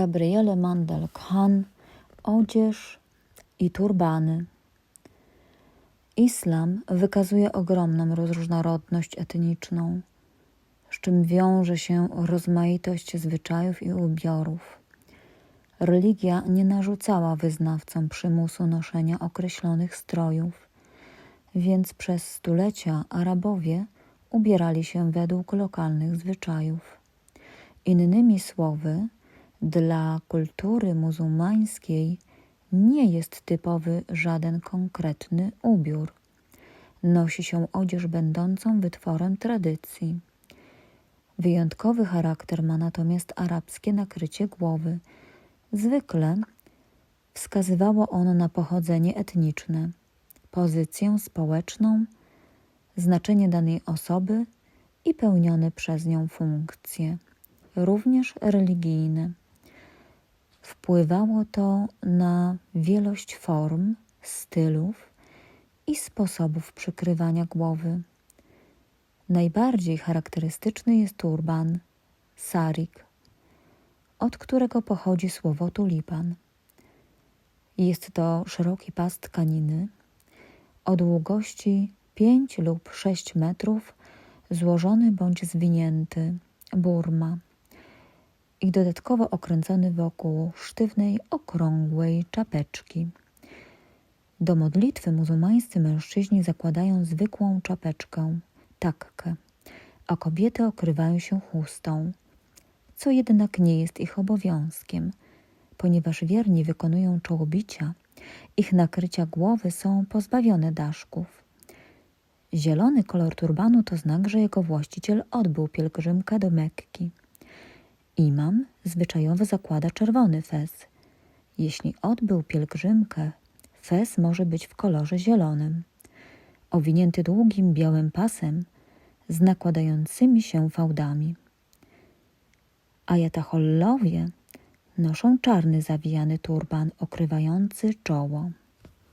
Gabriele Mandel Khan Odzież i turbany. Islam wykazuje ogromną różnorodność etniczną, z czym wiąże się rozmaitość zwyczajów i ubiorów. Religia nie narzucała wyznawcom przymusu noszenia określonych strojów, więc przez stulecia Arabowie ubierali się według lokalnych zwyczajów. Innymi słowy, dla kultury muzułmańskiej nie jest typowy żaden konkretny ubiór. Nosi się odzież będącą wytworem tradycji. Wyjątkowy charakter ma natomiast arabskie nakrycie głowy. Zwykle wskazywało ono na pochodzenie etniczne, pozycję społeczną, znaczenie danej osoby i pełnione przez nią funkcje, również religijne. Wpływało to na wielość form, stylów i sposobów przykrywania głowy. Najbardziej charakterystyczny jest turban, sarik, od którego pochodzi słowo tulipan. Jest to szeroki pas tkaniny o długości 5 lub 6 metrów, złożony bądź zwinięty, burma i dodatkowo okręcony wokół sztywnej, okrągłej czapeczki. Do modlitwy muzułmańscy mężczyźni zakładają zwykłą czapeczkę, takkę, a kobiety okrywają się chustą, co jednak nie jest ich obowiązkiem, ponieważ wierni wykonują czołobicia, ich nakrycia głowy są pozbawione daszków. Zielony kolor turbanu to znak, że jego właściciel odbył pielgrzymkę do Mekki. Imam zwyczajowo zakłada czerwony fez. Jeśli odbył pielgrzymkę, fez może być w kolorze zielonym, owinięty długim białym pasem z nakładającymi się fałdami. Ajatachollowie noszą czarny zawijany turban okrywający czoło.